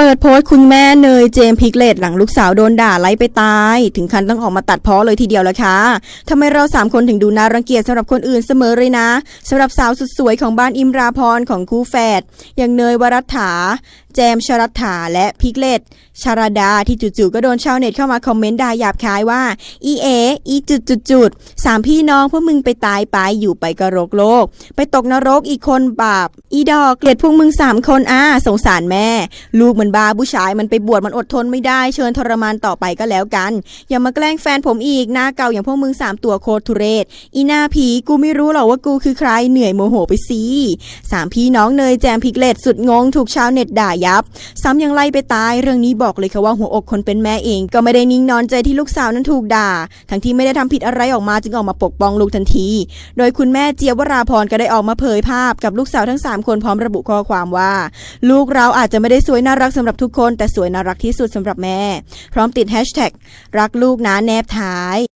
เปิดโพสต์คุณแม่เนยเจมพิกเลตหลังลูกสาวโดนด่าไล่ไปตาย ถึงขั้นต้องออกมาตัดเพ้อเลยทีเดียวละค่ะทำไมเราสามคนถึงดูน่ารังเกียจสำหรับคนอื่นเสมอเลยนะสำหรับสาวสุดสวยของบ้านอิมราพรของคู่แฝดอย่างเนยวรัตถา จมชรัตถาและพิกเลตชารดาที่จู่ๆก็โดนชาวเน็ตเข้ามาคอมเมนต์ด่าหยาบคายว่า อีเอ อีจุดจุดจุดๆสามพี่น้องพวกมึงไปตายไปอยู่ไปกระโรกโลก ไปตกนรกอีกคนบาป อีดอกเกลียดพวกมึงสามคนอ่าสงสารแม่ ลูกมันบาผู้ชายมันไปบวชมันอดทนไม่ได้เชิญทรมานต่อไปก็แล้วกัน อย่ามาแกล้งแฟนผมอีกหน้าเก่าอย่างพวกมึงสามตัวโคตรทุเรศ อีหน้าผีกูไม่รู้หรอกว่ากูคือใครเหนื่อยโมโหไปสิสามพี่น้องเนยแจมพิกเลตสุดงงถูกชาวเน็ตด่ายบ ซ้ำยังไล่ไปตาย เรื่องนี้บอกเลยค่ะว่าหัวอกคนเป็นแม่เอง ก็ไม่ได้นิ่งนอนใจที่ลูกสาวนั้นถูกด่า ทั้งที่ไม่ได้ทำผิดอะไรออกมาจึงออกมาปกป้องลูกทันที โดยคุณแม่เจียบวราพรก็ได้ออกมาเผยภาพกับลูกสาวทั้ง 3 คนพร้อมระบุข้อความว่า ลูกเราอาจจะไม่ได้สวยน่ารักสำหรับทุกคน แต่สวยน่ารักที่สุดสำหรับแม่ พร้อมติดแฮชแท็กรักลูกนะแนบท้าย